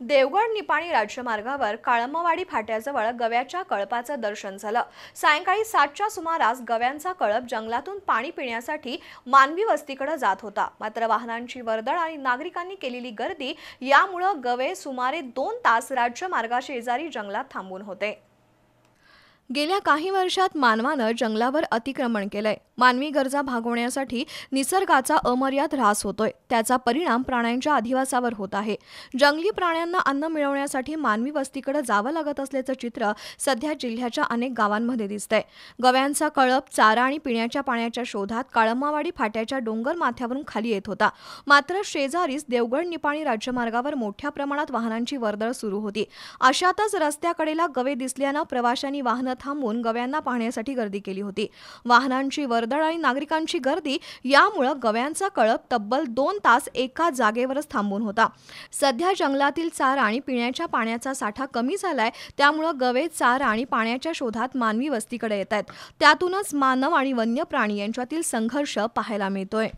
देवगड निपाणी राज्यमार्गावर काळमवाडी फाट्याजवळ गव्याच्या कळपाचं दर्शन झालं. सायंकाळी सातच्या सुमारास गव्यांचा कळप जंगलातून पाणी पिण्यासाठी मानवी वस्तीकडे जात होता. मात्र वाहनांची वर्दळ आणि नागरिकांनी केलेली गर्दी यामुळं गवे सुमारे दोन तास राज्यमार्गाशेजारी जंगलात थांबून होते. गेल्या काही वर्षात मानवानं जंगलावर अतिक्रमण केलंय. मानवी गरजा भागवण्यासाठी निसर्गाचा अमर्याद ऱ्हास होतोय. त्याचा परिणाम प्राण्यांच्या अधिवासावर होत आहे. जंगली प्राण्यांना अन्न मिळवण्यासाठी मानवी वस्तीकडे जावं लागत असल्याचं चित्र सध्या जिल्ह्याच्या अनेक गावांमध्ये दिसतंय. गव्यांचा कळप चारा आणि पिण्याच्या पाण्याच्या शोधात काळमावाडी फाट्याच्या डोंगर माथ्यावरून खाली येत होता. मात्र शेजारीच देवगड निपाणी राज्यमार्गावर मोठ्या प्रमाणात वाहनांची वर्दळ सुरू होती. अशातच रस्त्याकडेला गवे दिसल्यानं प्रवाशांनी वाहनं थांबवून गव्यांना पाहण्यासाठी गर्दी केली होती. वाहनांची वर्दळ आणि नागरिकांची गर्दी यामुळं गव्यांचा कळप तब्बल दोन तास एका जागेवरच थांबून होता. सध्या जंगलातील चारा आणि पिण्याच्या पाण्याचा साठा कमी झालाय त्यामुळं गवे चारा आणि पाण्याच्या शोधात मानवी वस्तीकडे येत आहेत त्यातूनच मानव आणि वन्य प्राणी यांच्यातील संघर्ष पाहायला मिळतोय.